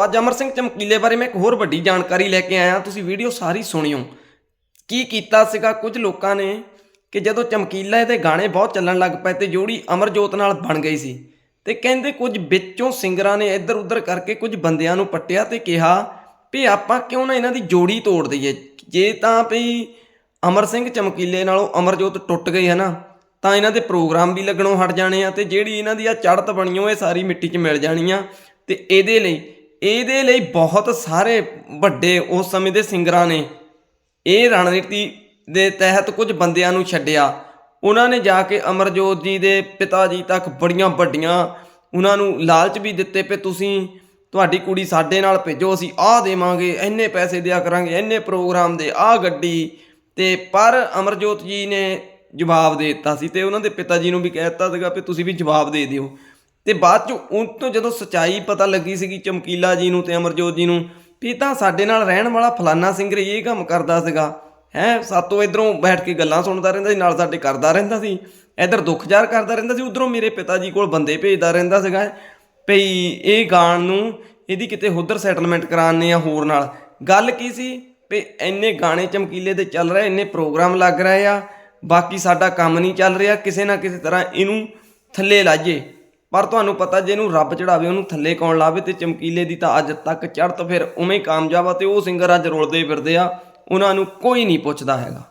ਦੋਸਤੋ ਅੱਜ ਅਮਰ ਸਿੰਘ ਚਮਕੀਲੇ ਬਾਰੇ ਮੈਂ ਇੱਕ ਹੋਰ ਵੱਡੀ ਜਾਣਕਾਰੀ ਲੈ ਕੇ ਆਇਆ। ਤੁਸੀਂ ਵੀਡੀਓ ਸਾਰੀ ਸੁਣਿਓ। ਕੀ ਕੀਤਾ ਸੀਗਾ? ਕੁਝ ਲੋਕਾਂ ਨੇ ਕਿ ਜਦੋਂ ਚਮਕੀਲਾ ਦੇ ਗਾਣੇ ਬਹੁਤ ਚੱਲਣ ਲੱਗ ਪਏ ਤੇ ਜੋੜੀ ਅਮਰਜੋਤ ਨਾਲ ਬਣ ਗਈ ਸੀ ਤੇ ਕਹਿੰਦੇ ਕੁਝ ਵਿੱਚੋਂ ਸਿੰਗਰਾਂ ਨੇ ਇੱਧਰ ਉੱਧਰ ਕਰਕੇ ਕੁਝ ਬੰਦਿਆਂ ਨੂੰ ਪੱਟਿਆ ਤੇ ਕਿਹਾ ਵੀ ਆਪਾਂ ਕਿਉਂ ਨਾ ਇਹਨਾਂ ਦੀ ਜੋੜੀ ਤੋੜ ਦਈਏ। ਜੇ ਤਾਂ ਵੀ ਅਮਰ ਸਿੰਘ ਚਮਕੀਲੇ ਨਾਲੋਂ ਅਮਰਜੋਤ ਟੁੱਟ ਗਈ ਹੈ ਨਾ, ਤਾਂ ਇਹਨਾਂ ਦੇ ਪ੍ਰੋਗਰਾਮ ਵੀ ਲੱਗਣੋਂ ਹਟ ਜਾਣੇ ਆ ਤੇ ਜਿਹੜੀ ਇਹਨਾਂ ਦੀ ਆ ਬਣੀ ਉਹ ਇਹ ਸਾਰੀ ਮਿੱਟੀ 'ਚ ਮਿਲ ਜਾਣੀ ਆ ਤੇ ਇਹਦੇ ਲਈ ਇਹਦੇ ਲਈ ਬਹੁਤ ਸਾਰੇ ਵੱਡੇ ਉਸ ਸਮੇਂ ਦੇ ਸਿੰਗਰਾਂ ਨੇ ਇਹ ਰਣਨੀਤੀ ਦੇ ਤਹਿਤ ਕੁਝ ਬੰਦਿਆਂ ਨੂੰ ਛੱਡਿਆ। ਉਹਨਾਂ ਨੇ ਜਾ ਕੇ ਅਮਰਜੋਤ ਜੀ ਦੇ ਪਿਤਾ ਜੀ ਤੱਕ ਬੜੀਆਂ ਵੱਡੀਆਂ ਉਹਨਾਂ ਨੂੰ ਲਾਲਚ ਵੀ ਦਿੱਤੇ ਪਏ ਤੁਸੀਂ ਤੁਹਾਡੀ ਕੁੜੀ ਸਾਡੇ ਨਾਲ ਭੇਜੋ, ਅਸੀਂ ਆਹ ਦੇਵਾਂਗੇ, ਇੰਨੇ ਪੈਸੇ ਦਿਆ ਕਰਾਂਗੇ, ਇੰਨੇ ਪ੍ਰੋਗਰਾਮ ਦੇ, ਆਹ ਗੱਡੀ। ਤੇ ਪਰ ਅਮਰਜੋਤ ਜੀ ਨੇ ਜਵਾਬ ਦੇ ਦਿੱਤਾ ਸੀ ਤੇ ਉਹਨਾਂ ਦੇ ਪਿਤਾ ਜੀ ਨੂੰ ਵੀ ਕਹਿ ਦਿੱਤਾ ਸੀਗਾ ਵੀ ਤੁਸੀਂ ਵੀ ਜਵਾਬ ਦੇ ਦਿਓ। ਤੇ ਬਾਅਦ ਚ ਉਹ ਤੋਂ ਜਦੋਂ ਸਚਾਈ ਪਤਾ ਲੱਗੀ ਸੀਗੀ ਚਮਕੀਲਾ ਜੀ ਨੂੰ ਤੇ ਅਮਰਜੋਤ ਜੀ ਨੂੰ, ਵੀ ਤਾਂ ਸਾਡੇ ਨਾਲ ਰਹਿਣ ਵਾਲਾ ਫਲਾਨਾ ਸਿੰਘ ਇਹ ਕੰਮ ਕਰਦਾ ਸੀਗਾ। ਹੈ, ਸਾਤੋਂ ਇਧਰੋਂ ਬੈਠ ਕੇ ਗੱਲਾਂ ਸੁਣਦਾ ਰਹਿੰਦਾ ਸੀ, ਨਾਲ ਸਾਡੇ ਕਰਦਾ ਰਹਿੰਦਾ ਸੀ। ਇਧਰ ਦੁੱਖ ਜ਼ਾਹਰ ਕਰਦਾ ਰਹਿੰਦਾ ਸੀ, ਉਧਰੋਂ ਮੇਰੇ ਪਿਤਾ ਜੀ ਕੋਲ ਬੰਦੇ ਭੇਜਦਾ ਰਹਿੰਦਾ ਸੀਗਾ। ਭਈ ਇਹ ਗਾਣ ਨੂੰ ਇਹਦੀ ਕਿਤੇ ਉਧਰ ਸੈਟਲਮੈਂਟ ਕਰਾਣੇ ਆ ਹੋਰ ਨਾਲ। ਗੱਲ ਕੀ ਸੀ? ਵੀ ਇੰਨੇ ਗਾਣੇ ਚਮਕੀਲੇ ਦੇ ਚੱਲ ਰਹੇ, ਇੰਨੇ ਪ੍ਰੋਗਰਾਮ ਲੱਗ ਰਹੇ ਆ, ਬਾਕੀ ਸਾਡਾ ਕੰਮ ਨਹੀਂ ਚੱਲ ਰਿਹਾ, ਕਿਸੇ ਨਾ ਕਿਸੇ ਤਰ੍ਹਾਂ ਇਹਨੂੰ ਥੱਲੇ ਲਾਜੇ। ਪਰ ਤੁਹਾਨੂੰ ਪਤਾ ਜੇ ਇਹਨੂੰ ਰੱਬ ਚੜਾਵੇ, ਉਹਨੂੰ ਥੱਲੇ ਕੌਣ ਲਾਵੇ ਤੇ ਚਮਕੀਲੇ ਦੀ ਤਾਂ ਅੱਜ ਤੱਕ ਚੜ੍ਹਤ ਫਿਰ ਉਵੇਂ ਕਾਮਯਾਬ ਆ ਤੇ ਉਹ ਸਿੰਗਰ ਅੱਜ ਰੁਲਦੇ ਫਿਰਦੇ ਆ, ਉਹਨਾਂ ਨੂੰ ਕੋਈ ਨਹੀਂ ਪੁੱਛਦਾ ਹੈਗਾ।